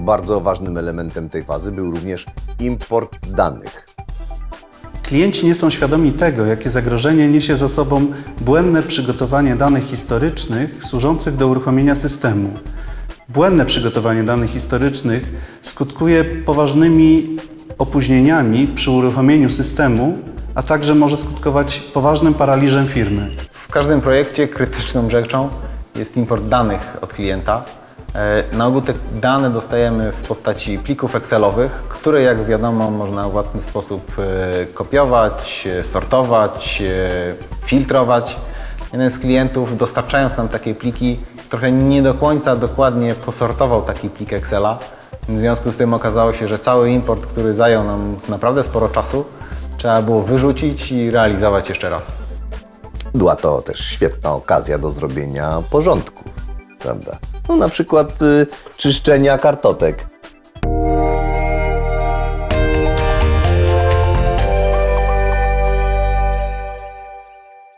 bardzo ważnym elementem tej fazy był również import danych. Klienci nie są świadomi tego, jakie zagrożenie niesie za sobą błędne przygotowanie danych historycznych służących do uruchomienia systemu. Błędne przygotowanie danych historycznych skutkuje poważnymi opóźnieniami przy uruchomieniu systemu, a także może skutkować poważnym paraliżem firmy. W każdym projekcie krytyczną rzeczą jest import danych od klienta. E, Na ogół te dane dostajemy w postaci plików Excelowych, które jak wiadomo można w łatwy sposób e, kopiować, e, sortować, filtrować. Jeden z klientów dostarczając nam takie pliki trochę nie do końca dokładnie posortował taki plik Excela. W związku z tym okazało się, że cały import, który zajął nam naprawdę sporo czasu, trzeba było wyrzucić i realizować jeszcze raz. Była to też świetna okazja do zrobienia porządków, prawda? No na przykład y, czyszczenia kartotek